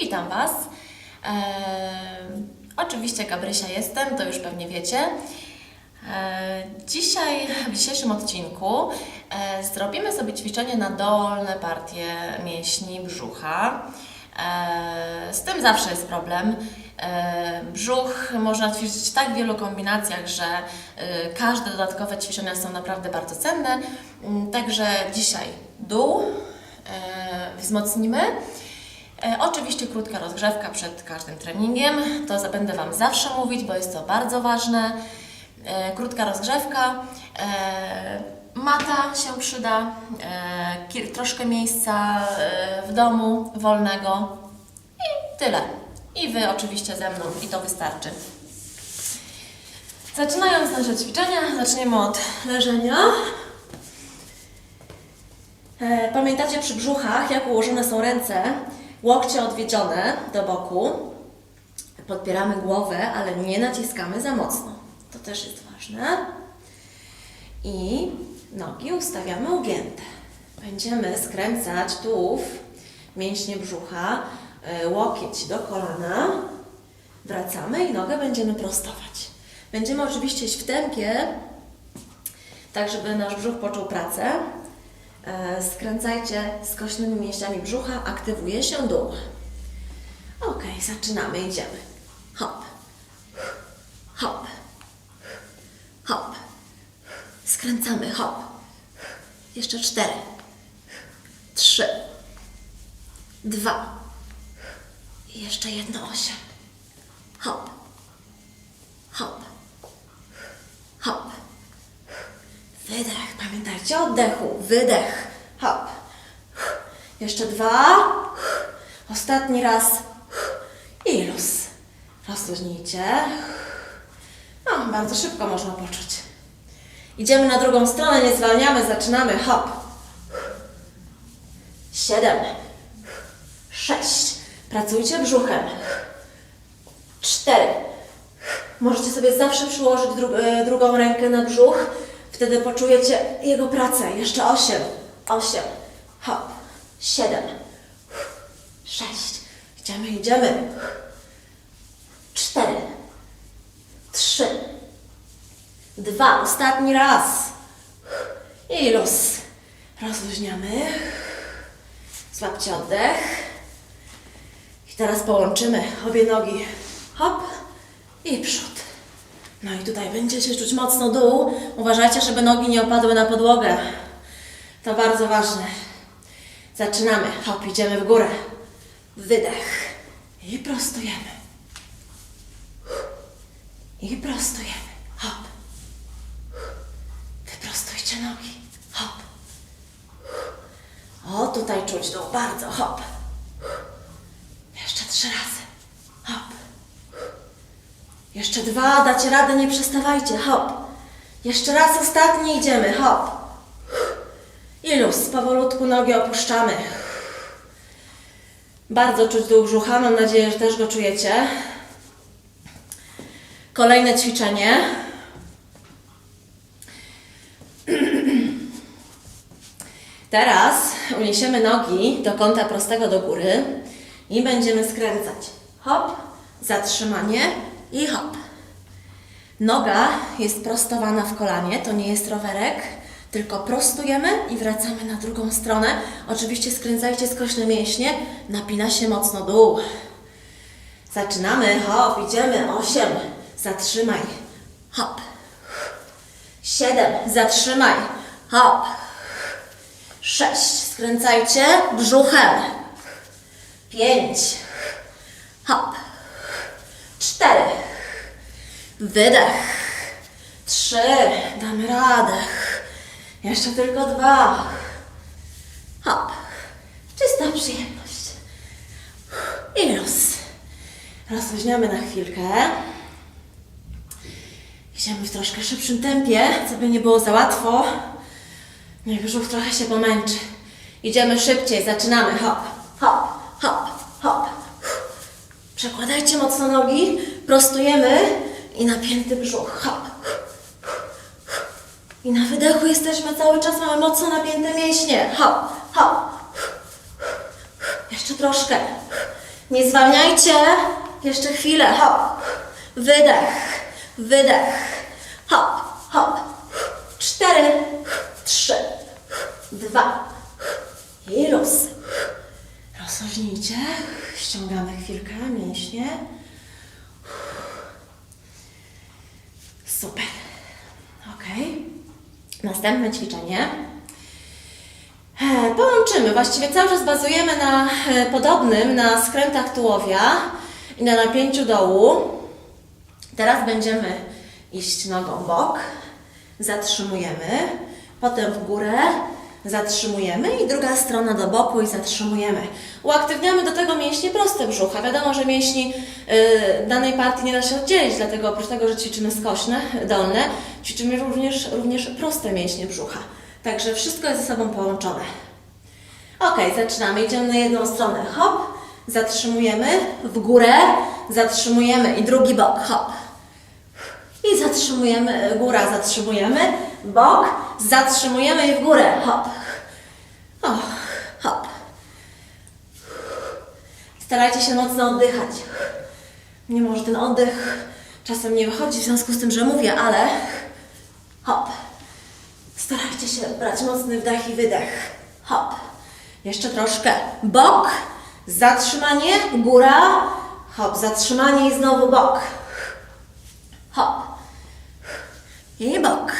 Witam Was. Eee, oczywiście Gabrysia jestem, to już pewnie wiecie. Eee, dzisiaj, w dzisiejszym odcinku e, zrobimy sobie ćwiczenie na dolne partie mięśni brzucha. Z tym zawsze jest problem. Brzuch można ćwiczyć w tak wielu kombinacjach, że e, każde dodatkowe ćwiczenia są naprawdę bardzo cenne. Mm, Także dzisiaj dół e, wzmocnimy. E, oczywiście krótka rozgrzewka przed każdym treningiem. To będę Wam zawsze mówić, bo jest to bardzo ważne. E, krótka rozgrzewka. E, mata się przyda. Troszkę miejsca w domu wolnego. I tyle. I Wy oczywiście ze mną i to wystarczy. Zaczynając nasze ćwiczenia, zaczniemy od leżenia. Pamiętacie przy brzuchach, jak ułożone są ręce, łokcie odwiedzione do boku. Podpieramy głowę, ale nie naciskamy za mocno. To też jest ważne. I nogi ustawiamy ugięte. Będziemy skręcać tułów, mięśnie brzucha, e, łokieć do kolana. Wracamy i nogę będziemy prostować. Będziemy oczywiście iść w tempie, tak żeby nasz brzuch poczuł pracę. E, Skręcajcie skośnymi mięśniami brzucha, aktywuje się dół. Ok, zaczynamy, idziemy. Hop, hop, hop. Skręcamy, hop. Jeszcze cztery, trzy, dwa i jeszcze jedno osiem. Hop, hop, hop. Wydech, pamiętajcie oddechu. Wydech. Hop. Jeszcze dwa. Ostatni raz. I luz. Rozluźnijcie. Bardzo szybko można poczuć. Idziemy na drugą stronę, nie zwalniamy, zaczynamy. Hop. Siedem. Sześć. Pracujcie brzuchem. Cztery. Możecie sobie zawsze przyłożyć dru e, drugą rękę na brzuch. Wtedy poczujecie jego pracę. Jeszcze osiem. Osiem. Hop. Siedem. Sześć. Idziemy, idziemy. Cztery. Trzy. Dwa. Ostatni raz. I luz. Rozluźniamy. Złapcie oddech. I teraz połączymy obie nogi. Hop i przód. No i tutaj będziecie czuć mocno dół. Uważajcie, żeby nogi nie opadły na podłogę. To bardzo ważne. Zaczynamy. Hop, idziemy w górę. Wydech. I prostujemy. I prostujemy. Hop. Wyprostujcie nogi. Hop. O, tutaj czuć dół bardzo. Hop. Jeszcze trzy razy. Hop. Jeszcze dwa, dacie radę, nie przestawajcie. Hop. Jeszcze raz, ostatni, idziemy. Hop. I luz. Powolutku nogi opuszczamy. Bardzo czuć dół brzucha. Mam nadzieję, że też go czujecie. Kolejne ćwiczenie. Teraz uniesiemy nogi do kąta prostego do góry i będziemy skręcać. Hop, zatrzymanie i hop. Noga jest prostowana w kolanie, to nie jest rowerek, tylko prostujemy i wracamy na drugą stronę. Oczywiście skręcajcie skośne mięśnie, napina się mocno dół. Zaczynamy, hop, idziemy, osiem, zatrzymaj, hop. Siedem, zatrzymaj, hop. Sześć, skręcajcie brzuchem. Pięć, hop. Cztery, wydech. Trzy, damy radę. Jeszcze tylko dwa. Hop. Czysta przyjemność. I luz. Rozluźniamy na chwilkę. Idziemy w troszkę szybszym tempie, co by nie było za łatwo. Niech brzuch trochę się pomęczy. Idziemy szybciej, zaczynamy. Hop, hop, hop, hop. Przekładajcie mocno nogi, prostujemy i napięty brzuch. I na wydechu jesteśmy cały czas, mamy mocno napięte mięśnie. Hop, hop. Jeszcze troszkę. Nie zwalniajcie. Jeszcze chwilę. Wydech. Wydech. Hop. Hop. Cztery. Trzy. Dwa. I luz. Rozluźnijcie. Ściągamy chwilkę mięśnie. Super. Ok. Następne ćwiczenie. E, Połączymy, właściwie cały czas bazujemy na e, podobnym, na skrętach tułowia i na napięciu dołu. Teraz będziemy iść nogą bok, zatrzymujemy, potem w górę, zatrzymujemy i druga strona do boku i zatrzymujemy. Uaktywniamy do tego mięśnie proste brzucha. Wiadomo, że mięśni y, danej partii nie da się oddzielić, dlatego oprócz tego, że ćwiczymy skośne, dolne, ćwiczymy również, również proste mięśnie brzucha. Także wszystko jest ze sobą połączone. Ok, zaczynamy. Idziemy na jedną stronę. Hop, zatrzymujemy, w górę, zatrzymujemy i drugi bok. Hop. I zatrzymujemy, góra, zatrzymujemy, bok, zatrzymujemy i w górę. Hop. Hop. Starajcie się mocno oddychać. Mimo, że ten oddech czasem nie wychodzi w związku z tym, że mówię, ale hop. Starajcie się brać mocny wdech i wydech. Hop. Jeszcze troszkę. Bok, zatrzymanie, góra, hop, zatrzymanie i znowu bok. Hop. I bok.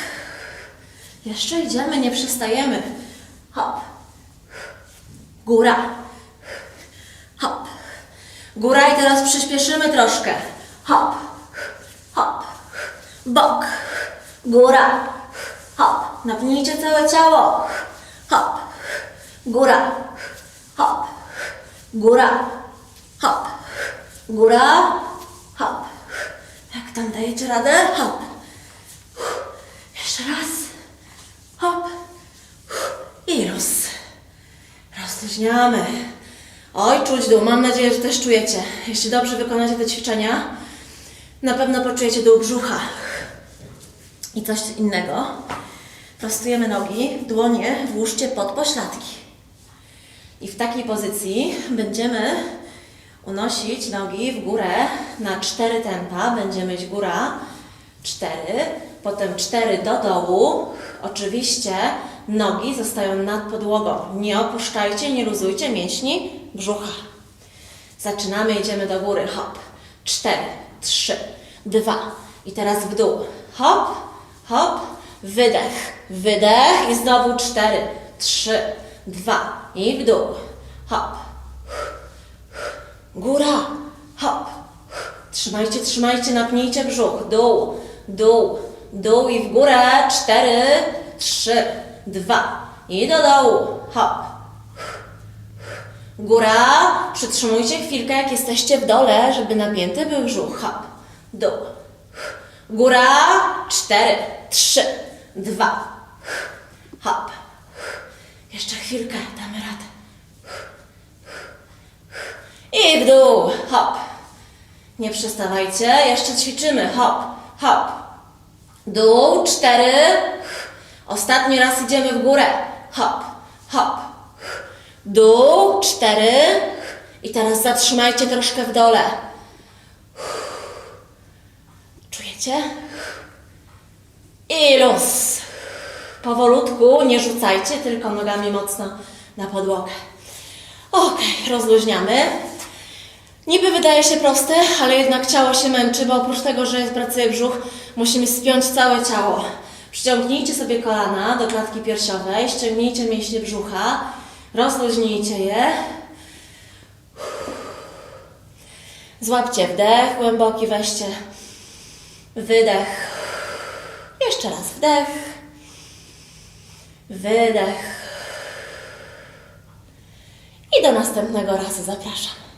Jeszcze idziemy, nie przystajemy. Hop. Góra. Hop. Góra i teraz przyspieszymy troszkę. Hop. Hop. Bok. Góra. Hop. Napnijcie całe ciało. Hop. Góra. Hop. Góra. Hop. Góra. Hop. Jak tam dajecie radę? Hop. Jeszcze raz. Hop. I luz. Rozluźniamy. Oj, czuć dół. Mam nadzieję, że też czujecie. Jeśli dobrze wykonacie te ćwiczenia, na pewno poczujecie dół brzucha. I coś innego. Prostujemy nogi, dłonie włóżcie pod pośladki. I w takiej pozycji będziemy unosić nogi w górę na cztery tempa. Będziemy iść góra, cztery, potem cztery do dołu. Oczywiście nogi zostają nad podłogą. Nie opuszczajcie, nie luzujcie mięśni brzucha. Zaczynamy, idziemy do góry. Hop. Cztery, trzy, dwa. I teraz w dół. Hop, hop. Wydech, wydech i znowu cztery, trzy, dwa. I w dół. Hop. Góra. Hop. Trzymajcie, trzymajcie, napnijcie brzuch. Dół, dół, dół i w górę. Cztery, trzy, dwa. I do dołu. Hop. Góra. Przytrzymujcie chwilkę, jak jesteście w dole, żeby napięty był brzuch. Hop. Dół. Góra. Cztery, trzy, dwa. Hop. Jeszcze chwilkę, damy radę. I w dół. Hop. Nie przestawajcie. Jeszcze ćwiczymy. Hop, hop. Dół. Cztery. Ostatni raz idziemy w górę. Hop, hop. Dół. Cztery. I teraz zatrzymajcie troszkę w dole. Czujecie? I luz. Powolutku, nie rzucajcie, tylko nogami mocno na podłogę. Ok, rozluźniamy. Niby wydaje się proste, ale jednak ciało się męczy, bo oprócz tego, że pracuje brzuch, musimy spiąć całe ciało. Przyciągnijcie sobie kolana do klatki piersiowej, ściągnijcie mięśnie brzucha, rozluźnijcie je. Złapcie wdech, głęboki weźcie wydech. Jeszcze raz wdech, wydech. I do następnego razu zapraszam.